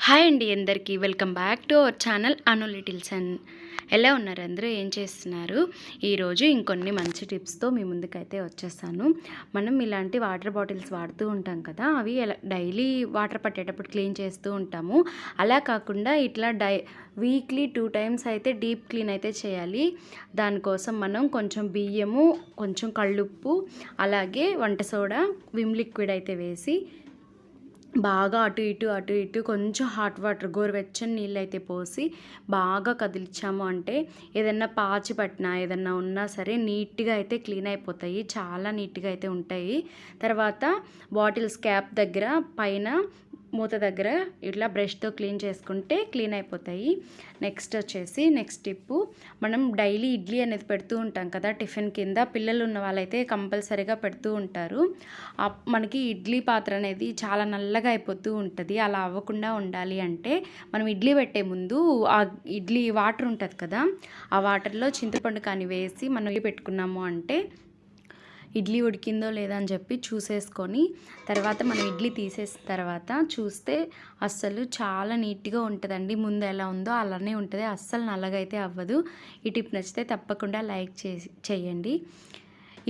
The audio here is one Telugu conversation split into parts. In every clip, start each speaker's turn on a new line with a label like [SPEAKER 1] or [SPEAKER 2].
[SPEAKER 1] హాయ్ అండి అందరికీ. Welcome back to our channel Anu littles and ఎలా ఉన్నారు అందరూ? ఏం చేస్తున్నారు? ఈరోజు ఇంకొన్ని మంచి టిప్స్తో మీ ముందుకైతే వచ్చేస్తాను మనం ఇలాంటి వాటర్ బాటిల్స్ వాడుతూ ఉంటాం కదా అవి ఎలా డైలీ వాటర్ పట్టేటప్పుడు క్లీన్ చేస్తూ ఉంటాము. అలా కాకుండా ఇట్లా డై వీక్లీ టూ టైమ్స్ అయితే డీప్ క్లీన్ అయితే చేయాలి. దానికోసం మనం కొంచెం బియ్యము కొంచెం కళ్ళుప్పు అలాగే వంట సోడా విమ్ లిక్విడ్ అయితే వేసి బాగా అటు ఇటు అటు ఇటు కొంచెం హాట్ వాటర్ గోరువెచ్చని నీళ్ళు అయితే పోసి బాగా కదిలించాము. అంటే ఏదన్నా పాచి పట్టినా ఏదన్నా ఉన్నా సరే నీట్గా అయితే క్లీన్ అయిపోతాయి. చాలా నీట్గా అయితే ఉంటాయి. తర్వాత బాటిల్స్ క్యాప్ దగ్గర పైన మూత దగ్గర ఇట్లా బ్రష్తో క్లీన్ చేసుకుంటే క్లీన్ అయిపోతాయి. నెక్స్ట్ వచ్చేసి నెక్స్ట్ టిప్పు మనం డైలీ ఇడ్లీ అనేది పెడుతూ ఉంటాం కదా టిఫిన్ కింద. పిల్లలు ఉన్న వాళ్ళైతే కంపల్సరీగా పెడుతూ ఉంటారు. మనకి ఇడ్లీ పాత్ర అనేది చాలా నల్లగా అయిపోతూ ఉంటుంది. అలా అవ్వకుండా ఉండాలి అంటే మనం ఇడ్లీ పెట్టే ముందు ఆ ఇడ్లీ వాటర్ ఉంటుంది కదా ఆ వాటర్లో చింతపండు కానీ వేసి మనం పెట్టుకున్నాము అంటే ఇడ్లీ ఉడికిందో లేదా అని చెప్పి చూసేసుకొని తర్వాత మనం ఇడ్లీ తీసేసిన తర్వాత చూస్తే అస్సలు చాలా నీట్గా ఉంటుందండి. ముందు ఎలా ఉందో అలానే ఉంటుంది. అస్సలు నల్లగా అయితే అవ్వదు. ఈ టిప్ నచ్చితే తప్పకుండా లైక్ చేసి చేయండి.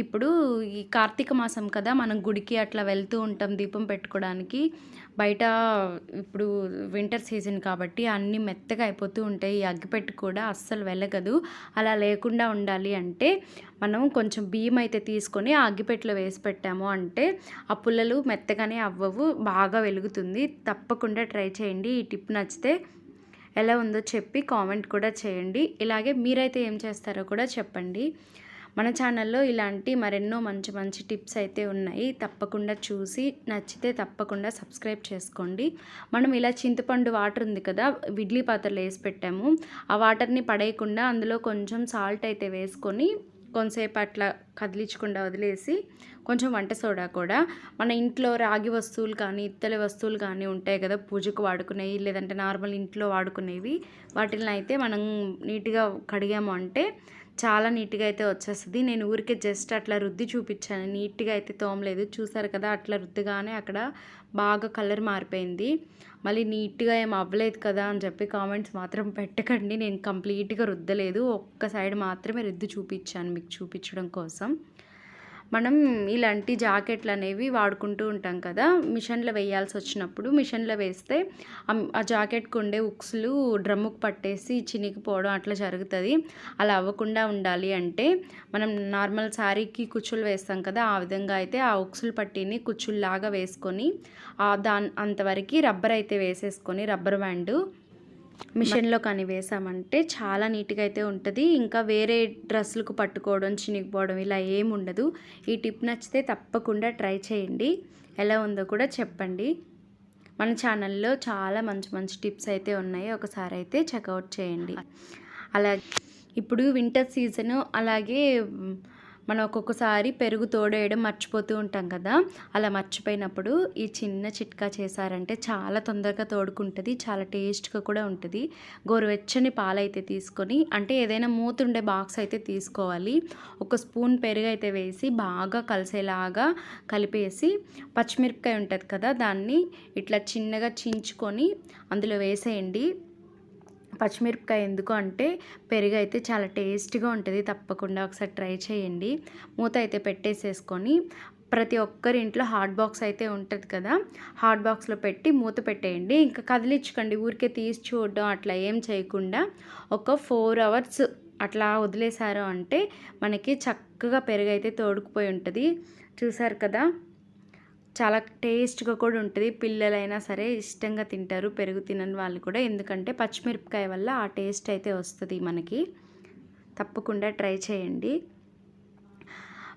[SPEAKER 1] ఇప్పుడు ఈ కార్తీక మాసం కదా మనం గుడికి అట్లా వెళ్తూ ఉంటాం దీపం పెట్టుకోవడానికి బయట ఇప్పుడు వింటర్ సీజన్ కాబట్టి అన్నీ మెత్తగా అయిపోతూ ఉంటాయి. ఈ అగ్గిపెట్టు కూడా అస్సలు వెలగదు. అలా లేకుండా ఉండాలి అంటే మనం కొంచెం బియ్యం అయితే తీసుకొని ఆ అగ్గిపెట్టెలో వేసి పెట్టాము అంటే ఆ పుల్లలు మెత్తగానే అవ్వవు బాగా వెలుగుతుంది. తప్పకుండా ట్రై చేయండి. ఈ టిప్ నచ్చితే ఎలా ఉందో చెప్పి కామెంట్ కూడా చేయండి. ఇలాగే మీరైతే ఏం చేస్తారో కూడా చెప్పండి. మన ఛానల్లో ఇలాంటి మరెన్నో మంచి మంచి టిప్స్ అయితే ఉన్నాయి. తప్పకుండా చూసి నచ్చితే తప్పకుండా సబ్స్క్రైబ్ చేసుకోండి. మనం ఇలా చింతపండు వాటర్ ఉంది కదా ఇడ్లీ పాత్రలో వేసి పెట్టాము. ఆ వాటర్ని పడేయకుండా అందులో కొంచెం సాల్ట్ అయితే వేసుకొని కొంతసేపు అట్లా కదిలించకుండా వదిలేసి కొంచెం వంట సోడా కూడా. మన ఇంట్లో రాగి వస్తువులు కానీ ఇత్తలి వస్తువులు కానీ ఉంటాయి కదా పూజకు వాడుకునేవి లేదంటే నార్మల్ ఇంట్లో వాడుకునేవి. వాటిని అయితే మనం నీట్గా కడిగాము అంటే చాలా నీట్గా అయితే వచ్చేస్తుంది. నేను ఊరికే జస్ట్ అట్లా రుద్ది చూపించాను నీట్గా అయితే తోమలేదు. చూసారు కదా అట్లా రుద్దిగానే అక్కడ బాగా కలర్ మారిపోయింది. మళ్ళీ నీట్గా ఏం అవ్వలేదు కదా అని చెప్పి కామెంట్స్ మాత్రం పెట్టకండి. నేను కంప్లీట్గా రుద్దలేదు. ఒక్క సైడ్ మాత్రమే రుద్ది చూపించాను మీకు చూపించడం కోసం. మనం ఇలాంటి జాకెట్లు అనేవి వాడుకుంటూ ఉంటాం కదా మిషన్లో వేయాల్సి వచ్చినప్పుడు మిషన్లో వేస్తే ఆ జాకెట్కి ఉండే ఉక్స్లు డ్రమ్ముకు పట్టేసి చినిగిపోవడం అట్లా జరుగుతుంది. అలా అవ్వకుండా ఉండాలి అంటే మనం నార్మల్ శారీకి కుచ్చులు వేస్తాం కదా ఆ విధంగా అయితే ఆ ఉక్సులు పట్టిని కుచ్చుల్లాగా వేసుకొని దాని అంతవరకు రబ్బర్ అయితే వేసేసుకొని రబ్బర్ బ్యాండు మిషన్లో కానీ వేసామంటే చాలా నీట్గా అయితే ఉంటుంది. ఇంకా వేరే డ్రెస్సులకు పట్టుకోవడం చినిగిపోవడం ఇలా ఏమి ఉండదు. ఈ టిప్ నచ్చితే తప్పకుండా ట్రై చేయండి. ఎలా ఉందో కూడా చెప్పండి. మన ఛానల్లో చాలా మంచి మంచి టిప్స్ అయితే ఉన్నాయి. ఒకసారి అయితే చెక్అవుట్ చేయండి. అలాగే ఇప్పుడు వింటర్ సీజను అలాగే మనం ఒక్కొక్కసారి పెరుగు తోడేయడం మర్చిపోతూ ఉంటాం కదా. అలా మర్చిపోయినప్పుడు ఈ చిన్న చిట్కా చేశారంటే చాలా తొందరగా తోడుకుంటుంది చాలా టేస్ట్గా కూడా ఉంటుంది. గోరువెచ్చని పాలైతే తీసుకొని అంటే ఏదైనా మూతుండే బాక్స్ అయితే తీసుకోవాలి. ఒక స్పూన్ పెరుగు అయితే వేసి బాగా కలిసేలాగా కలిపేసి పచ్చిమిరపకాయ ఉంటుంది కదా దాన్ని ఇట్లా చిన్నగా చించుకొని అందులో వేసేయండి. పచ్చిమిరపకాయ ఎందుకు అంటే పెరుగు అయితే చాలా టేస్ట్గా ఉంటుంది. తప్పకుండా ఒకసారి ట్రై చేయండి. మూత అయితే పెట్టేసేసుకొని ప్రతి ఒక్కరి ఇంట్లో హాట్ బాక్స్ అయితే ఉంటుంది కదా హాట్ బాక్స్లో పెట్టి మూత పెట్టేయండి. ఇంకా కదిలించుకోండి ఊరికే తీసి చూడడం అట్లా ఏం చేయకుండా ఒక ఫోర్ అవర్స్ అట్లా వదిలేశారు అంటే మనకి చక్కగా పెరుగు అయితే తోడుకుపోయి ఉంటుంది. చూసారు కదా? చాలా టేస్ట్గా కూడా ఉంటుంది. పిల్లలైనా సరే ఇష్టంగా తింటారు. పెరుగు తినని వాళ్ళు కూడా. ఎందుకంటే పచ్చిమిరపకాయ వల్ల ఆ టేస్ట్ అయితే వస్తుంది మనకి. తప్పకుండా ట్రై చేయండి.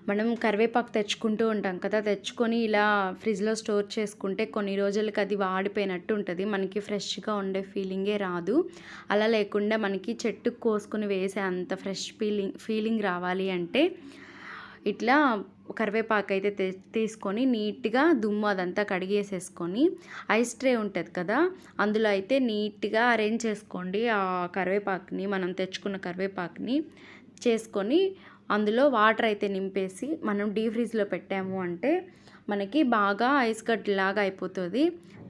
[SPEAKER 1] మనం కరివేపాకు తెచ్చుకుంటూ ఉంటాం కదా. తెచ్చుకొని ఇలా ఫ్రిడ్జ్లో స్టోర్ చేసుకుంటే కొన్ని రోజులకి అది వాడిపోయినట్టు ఉంటుంది. మనకి ఫ్రెష్గా ఉండే ఫీలింగే రాదు. అలా లేకుండా మనకి చెట్టు కోసుకొని వేసే అంత ఫ్రెష్ ఫీలింగ్ ఫీలింగ్ రావాలి అంటే ఇట్లా కరివేపాకు అయితే తీసుకొని నీట్గా దుమ్ము అదంతా కడిగేసేసుకొని ఐస్ ట్రే ఉంటుంది కదా అందులో అయితే నీట్గా అరేంజ్ చేసుకోండి ఆ కరివేపాకుని మనం తెచ్చుకున్న కరివేపాకుని చేసుకొని అందులో వాటర్ అయితే నింపేసి మనం డీ ఫ్రిడ్జ్లో పెట్టాము అంటే మనకి బాగా ఐస్ గడ్డలాగా అయిపోతుంది.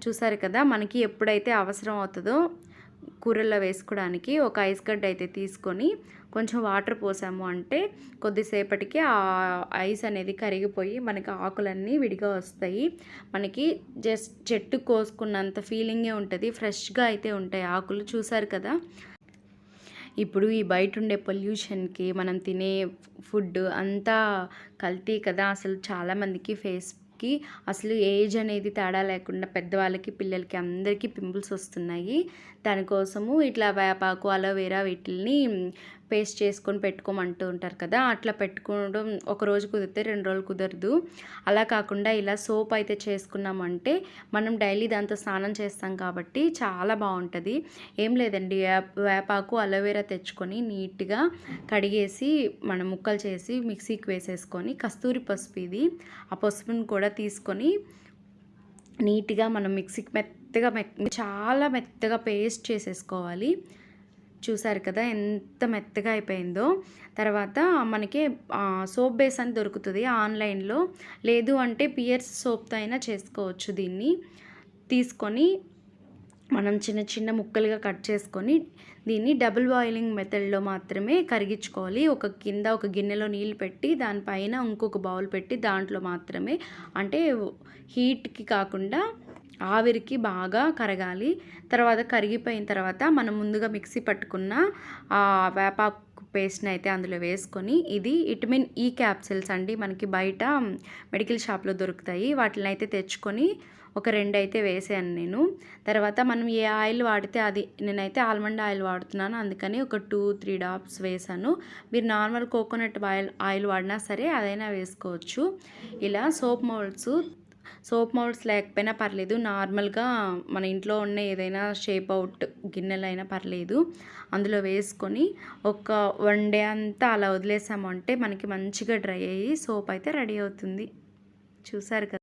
[SPEAKER 1] చూసారు కదా మనకి ఎప్పుడైతే అవసరం అవుతుందో కూరల్లో వేసుకోవడానికి ఒక ఐస్ గడ్డ అయితే తీసుకొని కొంచెం వాటర్ పోసాము అంటే కొద్దిసేపటికి ఆ ఐస్ అనేది కరిగిపోయి మనకి ఆకులన్నీ విడిగా వస్తాయి. మనకి జస్ట్ చెట్టు కోసుకున్నంత ఫీలింగే ఉంటుంది. ఫ్రెష్గా అయితే ఉంటాయి ఆకులు. చూసారు కదా? ఇప్పుడు ఈ బయట ఉండే పొల్యూషన్కి మనం తినే ఫుడ్ అంతా కల్తీ కదా? అసలు చాలామందికి ఫేస్ కి అసలు ఏజ్ అనేది తేడా లేకుండా పెద్దవాళ్ళకి పిల్లలకి అందరికీ పింపుల్స్ వస్తున్నాయి. దానికోసము ఇట్లా వేపాకు అలోవేరా వీటిల్ని పేస్ట్ చేసుకొని పెట్టుకోమంటూ ఉంటారు కదా అట్లా పెట్టుకోవడం ఒక రోజు కుదిరితే రెండు రోజులు కుదరదు. అలా కాకుండా ఇలా సోప్ అయితే చేసుకున్నామంటే మనం డైలీ దాంతో స్నానం చేస్తాం కాబట్టి చాలా బాగుంటుంది. ఏం లేదండి వేప వేపాకు అలోవెరా తెచ్చుకొని నీట్గా కడిగేసి మనం ముక్కలు చేసి మిక్సీకి వేసేసుకొని కస్తూరి పసుపు ఇది ఆ పసుపుని కూడా తీసుకొని నీట్గా మనం మిక్సీకి మెత్తగా మె చాలా మెత్తగా పేస్ట్ చేసేసుకోవాలి. చూసారు కదా ఎంత మెత్తగా అయిపోయిందో. తర్వాత మనకి సోప్ బేస్ అని దొరుకుతుంది ఆన్లైన్లో. లేదు అంటే పియర్స్ సోప్తో అయినా చేసుకోవచ్చు దీన్ని. తీసుకొని మనం చిన్న చిన్న ముక్కలుగా కట్ చేసుకొని దీన్ని డబుల్ బాయిలింగ్ మెథడ్లో మాత్రమే కరిగించుకోవాలి. ఒక కింద ఒక గిన్నెలో నీళ్ళు పెట్టి దానిపైన ఇంకొక బౌల్ పెట్టి దాంట్లో మాత్రమే అంటే హీట్కి కాకుండా ఆవిరికి బాగా కరగాలి. తర్వాత కరిగిపోయిన తర్వాత మనం ముందుగా మిక్సీ పట్టుకున్న ఆ వేపాకు పేస్ట్ని అయితే అందులో వేసుకొని ఇది విటమిన్ ఈ క్యాప్సిల్స్ అండి. మనకి బయట మెడికల్ షాప్లో దొరుకుతాయి. వాటిని అయితే తెచ్చుకొని ఒక రెండు అయితే వేసాను నేను. తర్వాత మనం ఏ ఆయిల్ వాడితే అది నేనైతే ఆల్మండ్ ఆయిల్ వాడుతున్నాను. అందుకని ఒక టూ త్రీ డాప్స్ వేసాను. మీరు నార్మల్ కోకోనట్ ఆయిల్ ఆయిల్ వాడినా సరే అదైనా వేసుకోవచ్చు. ఇలా సోప్ మోల్డ్స్ సోప్ మౌల్డ్స్ లేకపోయినా పర్లేదు. నార్మల్గా మన ఇంట్లో ఉన్న ఏదైనా షేప్ అవుట్ గిన్నెలైనా పర్లేదు. అందులో వేసుకొని ఒక వన్ డే అంతా అలా వదిలేసాము అంటే మనకి మంచిగా డ్రై అయ్యి సోప్ అయితే రెడీ అవుతుంది. చూసారు కదా?